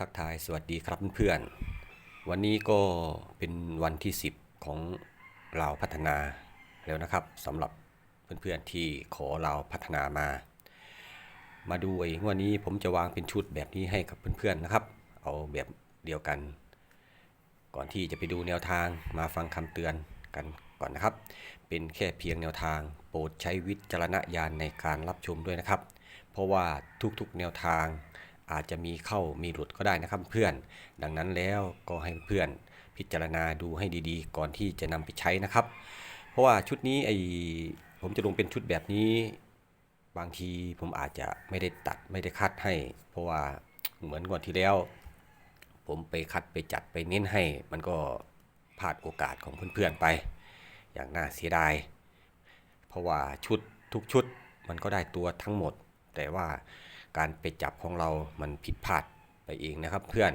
ทักทายสวัสดีครับเพื่อนๆ วันนี้ก็เป็นวันที่ 10 ของเราพัฒนาแล้วนะครับสำหรับเพื่อนๆที่ขอเราพัฒนามา มาดูเองวันนี้ผมจะวางเป็นชุดแบบนี้ให้กับเพื่อนๆนะครับ เอาแบบเดียวกัน ก่อนที่จะไปดูแนวทางมาฟังคำเตือนกันก่อนนะครับ เป็นแค่เพียงแนวทาง โปรดใช้วิจารณญาณในการรับชมด้วยนะครับ เพราะว่าทุกๆแนวทาง อาจจะมีเข้ามีหลุดก็ได้นะครับเพื่อน ดังนั้นแล้วก็ให้เพื่อนพิจารณาดูให้ดีๆ ก่อนที่จะนำไปใช้นะครับ เพราะว่าชุดนี้ไอผมจะลงเป็นชุดแบบนี้ บางทีผมอาจจะไม่ได้ตัดไม่ได้คัดให้ เพราะว่าเหมือนก่อนที่แล้ว ผมไปคัดไปจัดไปเน้นให้ มันก็พลาดโอกาสของเพื่อนๆไป อย่างน่าเสียดาย เพราะว่าชุดทุกชุดมันก็ได้ตัวทั้งหมด แต่ว่า การไปจับของเรามันผิดพลาดไปเองนะครับ เพื่อน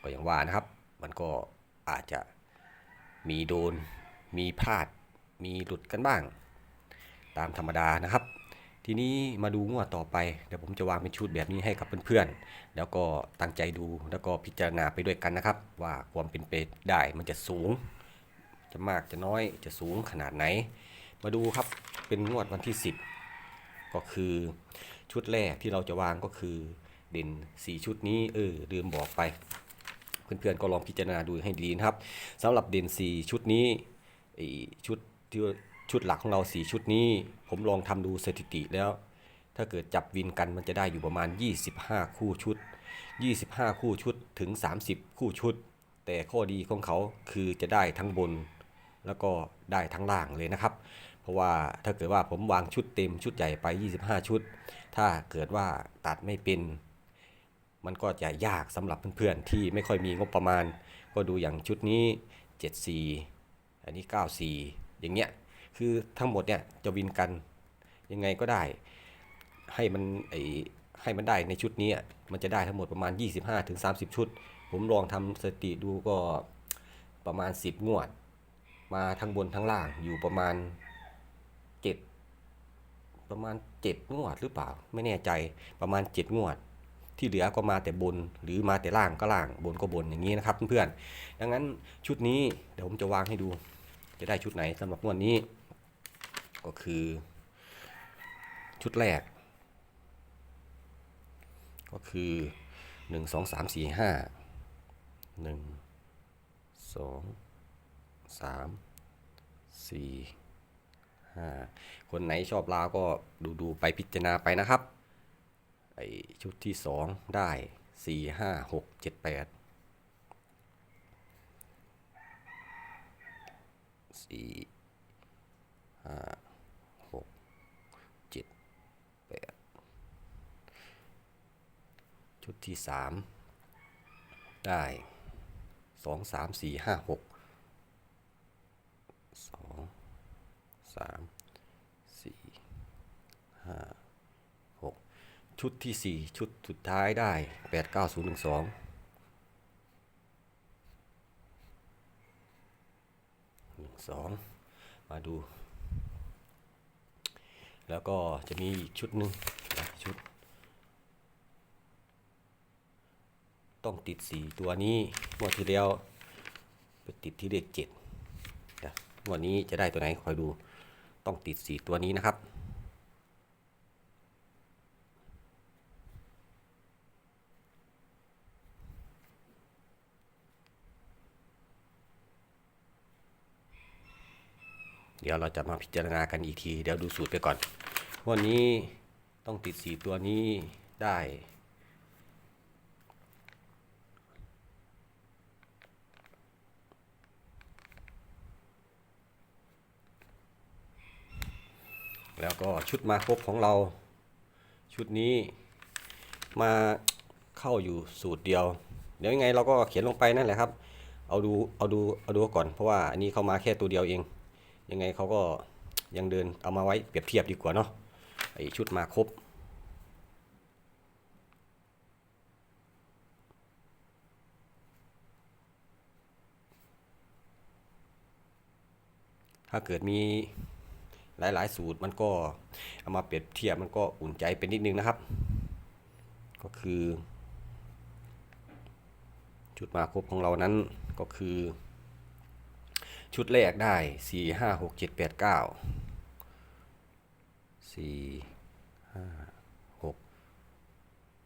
ก็อย่างว่านะครับ มันก็อาจจะมีโดน มีพลาด มีหลุดกันบ้าง ตามธรรมดานะครับ ทีนี้มาดูงวดต่อไปเดี๋ยวผมจะวางเป็นชุดแบบนี้ให้กับเพื่อนๆ แล้วก็ตั้งใจดูแล้วก็พิจารณาไปด้วยกันนะครับ ว่าความเป็นไปได้มันจะสูง จะมากจะน้อยจะสูงขนาดไหน มาดูครับเป็นงวดวันที่ 10 ก็คือ ชุดแรกที่เราจะวางก็คือเด่น 4 ชุดนี้เออลืมบอกไป เพื่อนๆก็ลองพิจารณาดูให้ดีนะครับสำหรับเด่น 4 ชุดนี้ชุดที่ชุดหลักของเรา 4 ชุดนี้ ผมลองทำดูสถิติแล้ว ถ้าเกิดจับวินกันมันจะได้อยู่ประมาณ 25 คู่ชุด 25 คู่ชุดถึง 30 คู่ชุด แต่ข้อดีของเขาคือจะได้ทั้งบน แล้วก็ได้ทั้งล่างเลยนะครับ เพราะว่าถ้าเกิดว่าผมวางชุดเต็มชุดใหญ่ไป 25 ชุด ถ้าเกิดว่าตัดไม่เป็นมันก็จะยากสำหรับเพื่อนๆที่ไม่ค่อยมีงบประมาณ ก็ดูอย่างชุดนี้ 74 อันนี้ 94 อย่างเงี้ยคือทั้งหมดเนี่ยจะวินกันยังไงก็ได้ ให้มันไอให้มันได้ในชุดนี้มันจะได้ทั้งหมดประมาณ 25-30 ชุด ผมลองทำสติดูก็ประมาณ 10 งวด มาทั้งบนทั้งล่างอยู่ประมาณ ประมาณ7งวดหรือเปล่า ไม่แน่ใจประมาณ7งวด ที่เหลือก็มาแต่บนหรือมาแต่ล่างก็ล่างบนก็บนอย่างนี้นะครับเพื่อนๆดังนั้นชุดนี้เดี๋ยวผมจะวางให้ดู จะได้ชุดไหนสำหรับงวดนี้ ก็คือ ชุดแรก ก็คือ1 2 3 4 5 1 2 3 4 5 คนไหนชอบลาวก็ดูดูไปพิจารณาไปนะครับไอชุดที่ 2 ได้ 4 5 6 7 8 4 5 6 7 8 ชุดที่ 3 ได้ 2 3 4 5 6 สามสี่ห้าชุดที่4ชุดสุดท้ายได้89012 12มาดู แล้วก็จะมีอีกชุดหนึ่งชุด ต้องติด4ตัวนี้งวดที่แล้วไปติดที่เลข7นะงวดนี้จะได้ตัวไหนคอยดู ต้องติด 4 ตัวนี้นะครับ เดี๋ยวเราจะมาพิจารณากันอีกที เดี๋ยวดูสูตรไปก่อน วันนี้ต้องติดสีตัวนี้ได้ แล้วก็ชุดมาครบของเรา ชุดนี้มาเข้าอยู่สูตรเดียว เดี๋ยวยังไงเราก็เขียนลงไปนั่นแหละครับ เอาดูเอาดูเอาดูก่อนเพราะว่าอันนี้เข้ามาแค่ตัวเดียวเอง ยังไงเขาก็ยังเดินเอามาไว้เปรียบเทียบดีกว่าเนาะไอชุดมาครบถ้าเกิดมี หลาย ๆ สูตรมันก็เอามาเปรียบเทียบมันก็อุ่นใจเป็นนิดนึงนะครับ ก็คือ จุดมาครบของเรานั้นก็คือ ชุดแรกได้สี่ห้าหกเจ็ดแปดเก้าสี่ห้าหก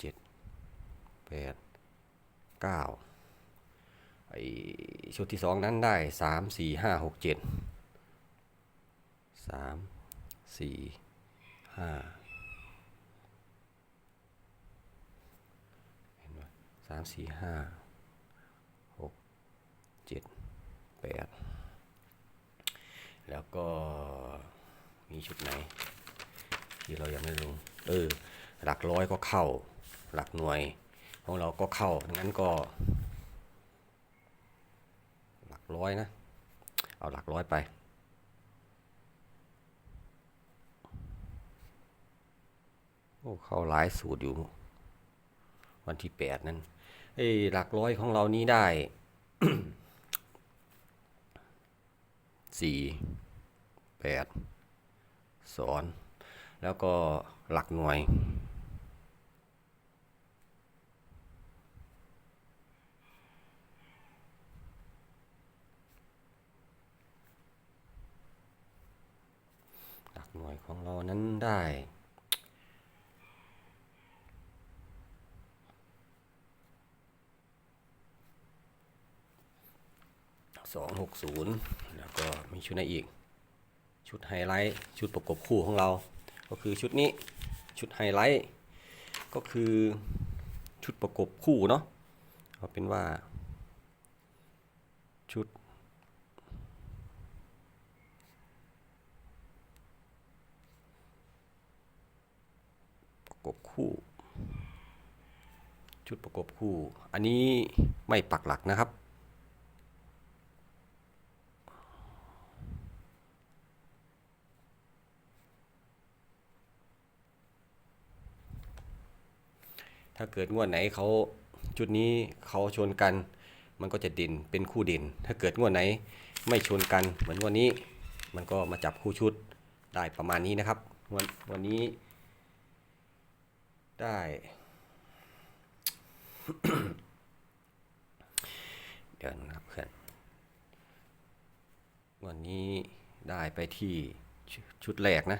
เจ็ดแปดเก้าไอชุดที่สองนั้นได้สามสี่ห้าหกเจ็ด สามสี่ห้าเห็นไหมสามสี่ห้าหกเจ็ดแปดแล้วก็มีชุดไหน ที่เรายังไม่ลงเออ หลักร้อยก็เข้า หลักหน่วยของเราก็เข้างั้นก็ หลักร้อยนะ เอาหลักร้อยไป อ้เข้าหลายสูตรอยู่ วันที่แปดนั้นเอ้หลักร้อยของเรานี้ได้สี่แปดสอน แล้วก็หลักหน่วยหลักหน่วยของเรานั้นได้ สองหกศูนย์แล้วก็มีชุดไหนอีก ชุดไฮไลท์ ชุดประกบคู่ของเรา ก็คือชุดนี้ ชุดไฮไลท์ ก็คือชุดประกบคู่เนาะเอาเป็นว่า ชุด ประกบคู่ ชุดประกบคู่ อันนี้ไม่ปักหลักนะครับ ถ้าเกิดงวดไหนเขาชุดนี้เขาชนกัน มันก็จะเด่นเป็นคู่เด่น ถ้าเกิดงวดไหนไม่ชนกันเหมือนงวันนี้ มันก็มาจับคู่ชุดได้ประมาณนี้นะครับวันวันนี้ ได้ เดี๋ยวนะครับเพื่อนวันนี้ได้ไปที่ชชุดแรกนะ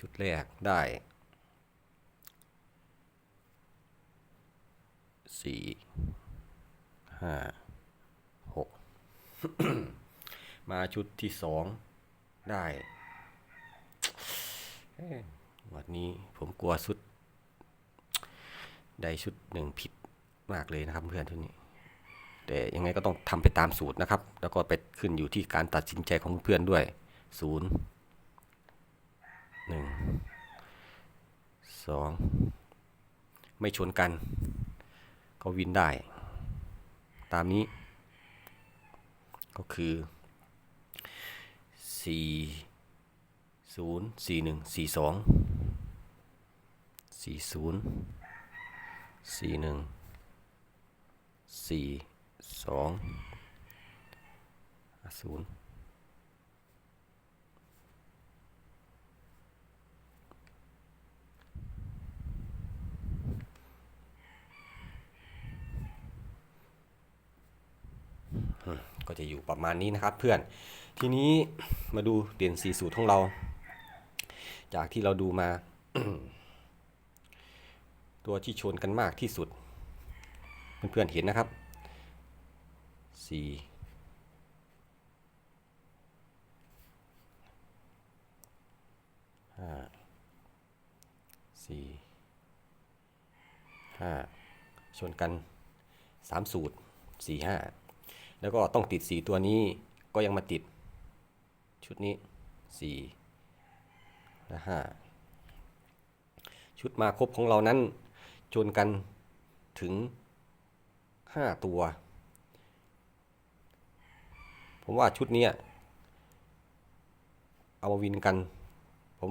ชุดแรกได้ สี่ห้าหกมาชุดที่สองได้วันนี้ผมกลัวชุด ได้ชุดหนึ่งผิดมากเลยนะครับเพื่อนทุกนี้ แต่ยังไงก็ต้องทำไปตามสูตรนะครับ แล้วก็ไปขึ้นอยู่ที่การตัดสินใจของเพื่อนด้วยศูนย์หนึ่งสองไม่ชนกัน ก็วินได้ ตามนี้ ก็คือ 4 0 4 1 4 2 4 0 4 1 4 2 0 จะอยู่ประมาณนี้นะครับ เพื่อน ทีนี้มาดูเด่นสีสูตรของเรา จากที่เราดูมา ตัวที่ชนกันมากที่สุด เพื่อนๆเห็นนะครับสี่ห้าสี่ห้าชนกันสามสูตรสี่ห้า แล้วก็ต้องติดสี่ตัวนี้ก็ยังมาติด ชุดนี้สี่และห้าชุดมาครบของเรานั้นชนกันถึงห้าตัว ผมว่าชุดนี้เอามาวินกัน ผม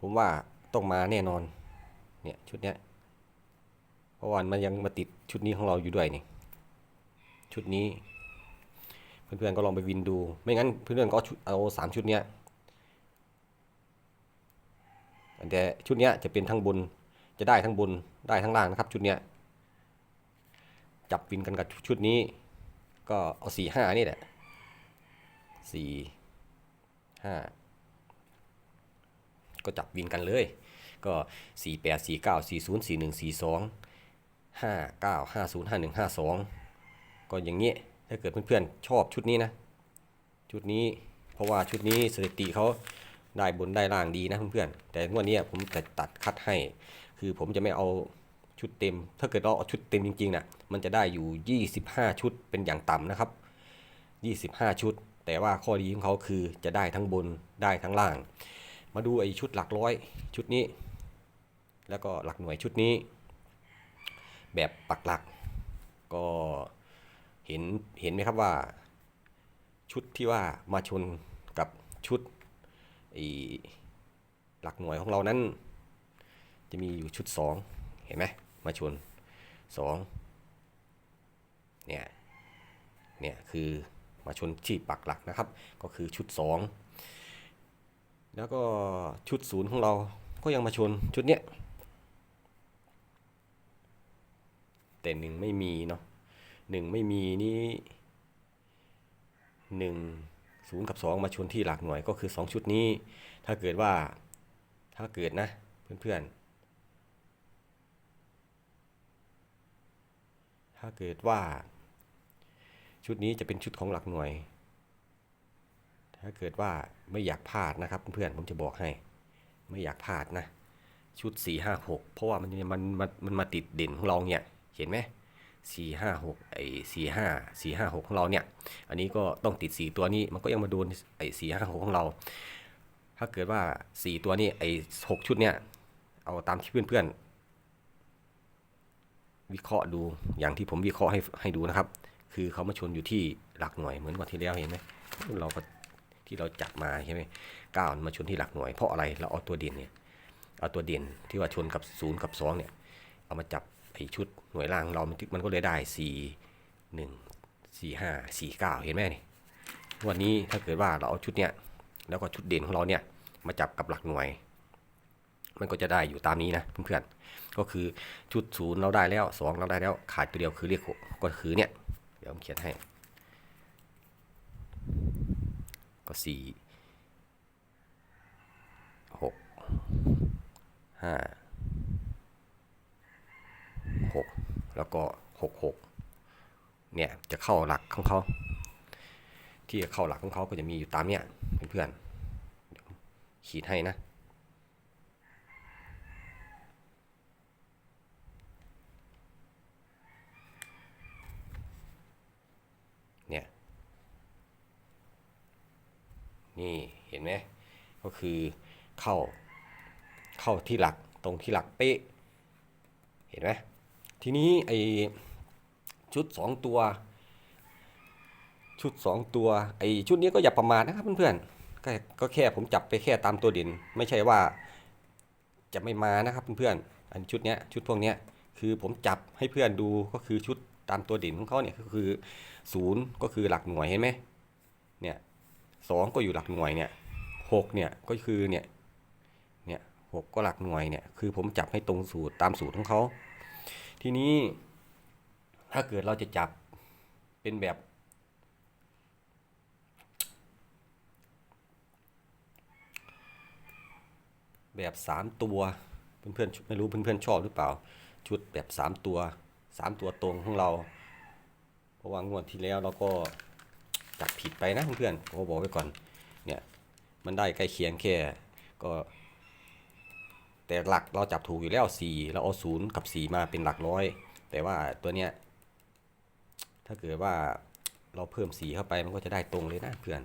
ผมว่าต้องมาแน่นอนเนี่ยชุดเนี้ยเพราะว่ามันยังมาติดชุดนี้ของเราอยู่ด้วยนี่ชุดนี้ เพื่อนๆก็ลองไปวินดู ไม่งั้นเพื่อนๆก็เอาสามชุดเนี้ยแต่ชุดเนี้ยจะเป็นทั้งบนจะได้ทั้งบนได้ทั้งล่างนะครับ ชุดเนี้ยจับวินกันกับชุดนี้ ก็เอาสี่ห้านี่แหละสี่ห้าก็จับวินกันเลย ก็สี่แปดสี่เก้าสี่ศูนย์สี่หนึ่งสี่สองห้าเก้าห้าศูนย์ห้าหนึ่งห้าสองก็อย่างนี้ ถ้าเกิดเพื่อนๆชอบชุดนี้นะ ชุดนี้เพราะว่าชุดนี้สถิติเขาได้บนได้ล่างดีนะเพื่อนๆแต่งวดนี้ผมจะตัดคัดให้ คือผมจะไม่เอาชุดเต็ม ถ้าเกิดเราเอาชุดเต็มจริงๆนะ่ะมันจะได้อยู่ 25 ชุดเป็นอย่างต่ำนะครับ 25 ชุด แต่ว่าข้อดีของเขาคือจะได้ทั้งบนได้ทั้งล่าง มาดูไอ้ชุดหลักร้อยชุดนี้ แล้วก็หลักหน่วยชุดนี้ แบบปักหลักก็ เห็นเห็นไหมครับว่าชุดที่ว่ามาชนกับชุดหลักหน่วยของเรานั้น จะมีอยู่ชุด 2 เห็นไหมมาชน 2 เนี่ย เนี่ยคือมาชนที่ปักหลักนะครับ ก็คือชุด 2 แล้วก็ชุดศูนย์ของเราก็ยังมาชนชุดเนี้ยแต่หนึ่งไม่มีเนาะ หนึ่งไม่มีนี่หนึ่งศูนย์กับสองมาชนที่หลักหน่วยก็คือสองชุดนี้ ถ้าเกิดว่าถ้าเกิดนะเพื่อนๆ ถ้าเกิดว่า ชุดนี้จะเป็นชุดของหลักหน่วย ถ้าเกิดว่าไม่อยากพลาดนะครับเพื่อนๆผมจะบอกให้ ไม่อยากพลาดนะ ชุด 4 5 6 เพราะว่ามันมันมันมันมาติดเด่นของเราเนี่ย เห็นไหม สี่ห้าหกไอ้สี่ห้าสี่ห้าหกของเราเนี่ย อันนี้ก็ต้องติดสี่ตัวนี้มันก็ยังมาโดนไอ้สี่ห้าหกของเรา ถ้าเกิดว่าสี่ตัวนี้ไอ้หกชุดเนี่ยเอาตามที่เพื่อนๆวิเคราะห์ดูอย่างที่ผมวิเคราะห์ให้ให้ดูนะครับ คือเขามาชนอยู่ที่หลักหน่วยเหมือนวันที่แล้วเห็นไหมเราก็ที่เราจับมาใช่ไหมก้าวมาชนที่หลักหน่วยเพราะอะไรเราเอาตัวเด่นเนี่ยเอาตัวเด่นที่ว่าชนกับศูนย์กับสองเนี่ยเอามาจับ ไอชุดหน่วยล่างเรามันมันก็เลยได้สี่หนึ่งสี่ห้าสี่เก้าเห็นไหมนี่วันนี้ถ้าเกิดว่าเราเอาชุดเนี้ยแล้วก็ชุดเด่นของเราเนี่ยมาจับกับหลักหน่วย มันก็จะได้อยู่ตามนี้นะเพื่อนๆก็คือชุดศูนย์เราได้แล้วสองเราได้แล้วขาดตัวเดียวคือเรียกก็คือเนี่ยเดี๋ยวผมเขียนให้ ก็สี่หกห้า หกแล้วก็หกหกเนี่ยจะเข้าหลักของเขา ที่จะเข้าหลักของเขาก็จะมีอยู่ตามเนี่ยเพื่อนๆขีดให้นะเนี่ยนี่เห็นไหมก็คือเข้าเข้าที่หลักตรงที่หลักเป๊ะเห็นไหม ทีนี้ไอชุด 2 ตัว ชุด 2 ตัวไอชุดนี้ก็อย่าประมาทนะครับเพื่อนๆก็ก็แค่ผมจับไปแค่ตามตัวเด่นไม่ใช่ว่าจะไม่มานะครับเพื่อนๆอันชุดเนี้ยชุดพวกเนี้ยคือผมจับให้เพื่อนดูก็คือชุดตามตัวเด่นของเขาเนี่ยก็คือศูนย์ก็คือหลักหน่วยเห็นไหมเนี่ยสองก็อยู่หลักหน่วยเนี่ยหกเนี่ยก็คือเนี่ยเนี่ยหกก็หลักหน่วยเนี่ยคือผมจับให้ตรงสูตรตามสูตรของเขา ทีนี้ถ้าเกิดเราจะจับเป็นแบบ แบบสามตัวเพื่อนๆไม่รู้เพื่อนๆชอบหรือเปล่า ชุดแบบสามตัวสามตัวตรงของเรา เพราะว่างวดที่แล้วเราก็จับผิดไปนะเพื่อนๆผมก็บอกไว้ก่อนเนี่ยมันได้ใกล้เคียงแค่ก็ แต่หลักเราจับถูกอยู่แล้ว 4 เราเอาศูนย์กับ 4 มาเป็นหลักร้อย แต่ว่าตัวเนี้ย ถ้าเกิดว่าเราเพิ่ม 4 เข้าไปมันก็จะได้ตรงเลยนะเพื่อน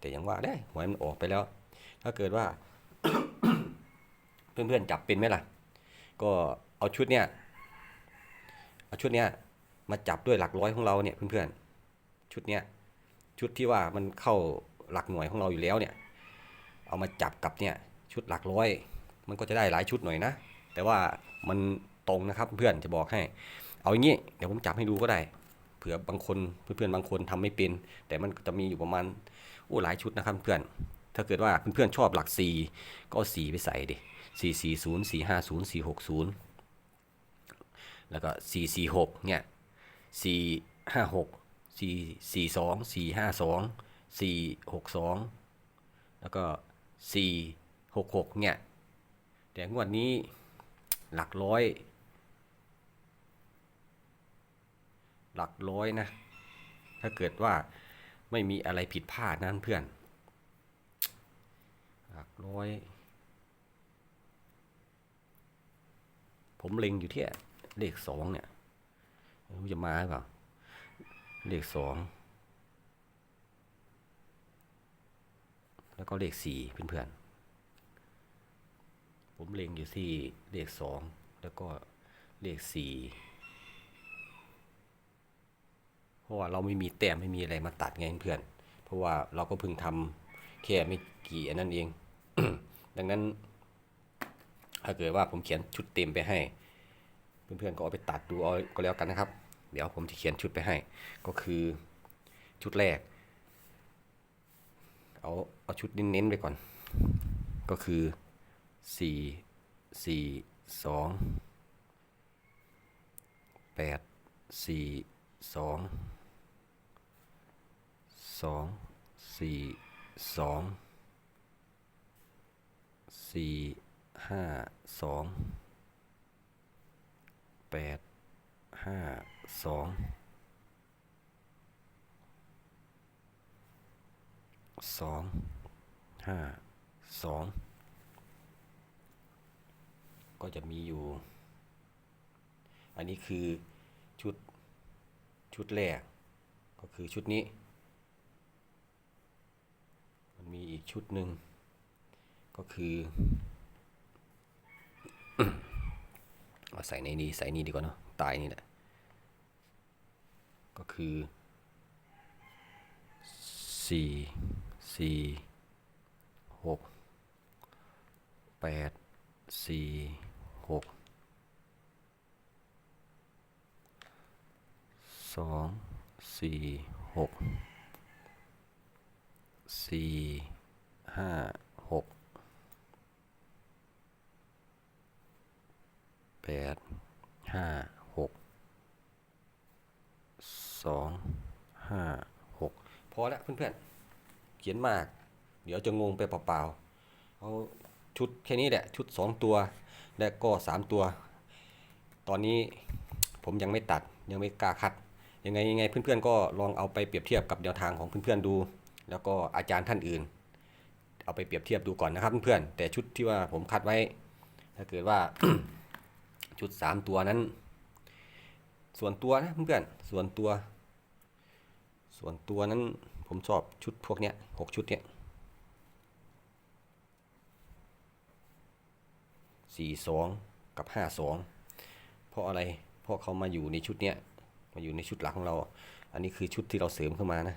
แต่ยังว่าได้หวยมันออกไปแล้ว ถ้าเกิดว่า เพื่อนๆจับเป็นไหมล่ะ ก็เอาชุดเนี้ยเอาชุดเนี้ยมาจับด้วยหลักร้อยของเราเนี่ยเพื่อนๆชุดเนี้ยชุดที่ว่ามันเข้าหลักหน่วยของเราอยู่แล้วเนี่ย เอามาจับกับเนี่ยชุดหลักร้อย มันก็จะได้หลายชุดหน่อยนะ แต่ว่ามันตรงนะครับเพื่อนจะบอกให้ เอาอย่างนี้เดี๋ยวผมจับให้ดูก็ได้ เผื่อบางคนเพื่อนๆบางคนทำไม่เป็น แต่มันจะมีอยู่ประมาณโอ้หลายชุดนะครับเพื่อน ถ้าเกิดว่าเพื่อนๆชอบหลัก 4 ก็เอา4ไปใส่ดิ4 4 0 4 5 0 4 6 0 แล้วก็ 4 4 6เนี่ยสี่ห้าหกสี่สี่สองสี่ห้าสองสี่หกสองแล้วก็สี่หกหกเนี่ย แต่งวดนี้หลักร้อย หลักร้อยนะ ถ้าเกิดว่าไม่มีอะไรผิดพลาดนะเพื่อน หลักร้อย ผมเล็งอยู่ที่เลขสองเนี่ยรู้จะมาหรือเปล่า เลขสองแล้วก็เลขสี่เพื่อนๆ ผมเล็งอยู่ที่เลขสองแล้วก็เลขสี่เพราะว่าเราไม่มีแต้มไม่มีอะไรมาตัดไงเพื่อน เพราะว่าเราก็เพิ่งทำแค่ไม่กี่อันนั้นเอง ดังนั้น ถ้าเกิดว่าผมเขียนชุดเต็มไปให้ เพื่อนๆก็เอาไปตัดดูเอาก็แล้วกันนะครับ เดี๋ยวผมจะเขียนชุดไปให้ ก็คือชุดแรก เอาเอาชุดเน้นๆไปก่อน ก็คือ สี่สี่สองแปดสี่สองสองสี่สองสี่ห้าสองแปดห้าสองสองห้าสอง ก็จะมีอยู่ อันนี้คือชุดชุดแรก ก็คือชุดนี้ มันมีอีกชุดหนึ่งก็คือเอาใส่ในนี้ใส่นี่ดีกว่าเนาะตายนี่แหละ ก็คือสี่สี่หกแปดสี่ หกสองสี่หกสี่ห้าหกแปดห้าหกสองห้าหกพอแล้วเพื่อนๆเขียนมาก เดี๋ยวจะงงไปเปล่าๆเอา ชุดแค่นี้แหละ ชุดสองตัว และก็สามตัว ตอนนี้ผมยังไม่ตัดยังไม่กล้าคัดยังไงยังไงเพื่อนๆก็ลองเอาไปเปรียบเทียบกับแนวทางของเพื่อนๆดู แล้วก็อาจารย์ท่านอื่น เอาไปเปรียบเทียบดูก่อนนะครับเพื่อนๆแต่ชุดที่ว่าผมคัดไว้ ถ้าเกิดว่าชุดสามตัวนั้น ส่วนตัวนะเพื่อนๆส่วนตัว ส่วนตัวนั้นผมชอบชุดพวกเนี้ยหกชุดเนี้ย สี่สองกับห้าสองเพราะอะไร เพราะเขามาอยู่ในชุดเนี้ย มาอยู่ในชุดหลักของเรา อันนี้คือชุดที่เราเสริมขึ้นมานะ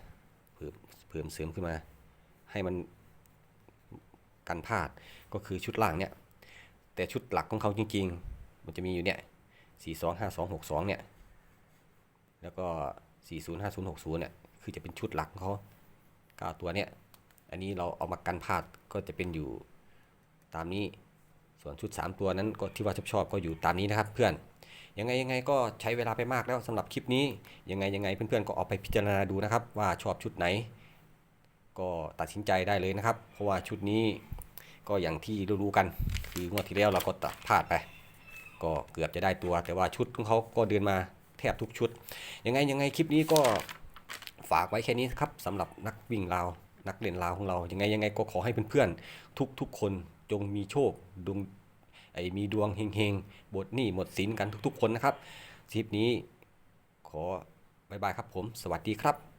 เพิ่มเพิ่มเสริมขึ้นมา ให้มันกันพลาด ก็คือชุดล่างเนี้ยแต่ชุดหลักของเขาจริง ๆ มันจะมีอยู่เนี่ยสี่สองห้าสองหกสองเนี่ย แล้วก็สี่ศูนย์ห้าศูนย์หกศูนย์เนี่ย คือจะเป็นชุดหลักของเขากาตัวเนี่ย อันนี้เราเอามากันพลาดก็จะเป็นอยู่ตามนี้ ส่วนชุด 3 ตัวนั้นก็ที่ว่าชอบชอบก็อยู่ตามนี้นะครับเพื่อนยังไงยังไงก็ใช้เวลาไปมากแล้วสำหรับคลิปนี้ยังไงยังไงเพื่อนๆก็เอาไปพิจารณาดูนะครับ ว่าชอบชุดไหน ก็ตัดสินใจได้เลยนะครับ เพราะว่าชุดนี้ก็อย่างที่รู้ๆกัน คืองวดที่แล้วเราก็ตัดพลาดไป ก็เกือบจะได้ตัว แต่ว่าชุดของเขาก็เดินมาแทบทุกชุด ยังไงยังไงคลิปนี้ก็ฝากไว้แค่นี้ครับสำหรับนักวิ่งราวนักเล่นราวของเรายังไงยังไงก็ขอให้เพื่อนๆทุกๆคน จงมีโชคดวงไอ้มีดวงเฮงๆบทหนี้หมดสินกันทุกๆ คนนะครับทริปนี้ขอบายบายครับผม สวัสดีครับ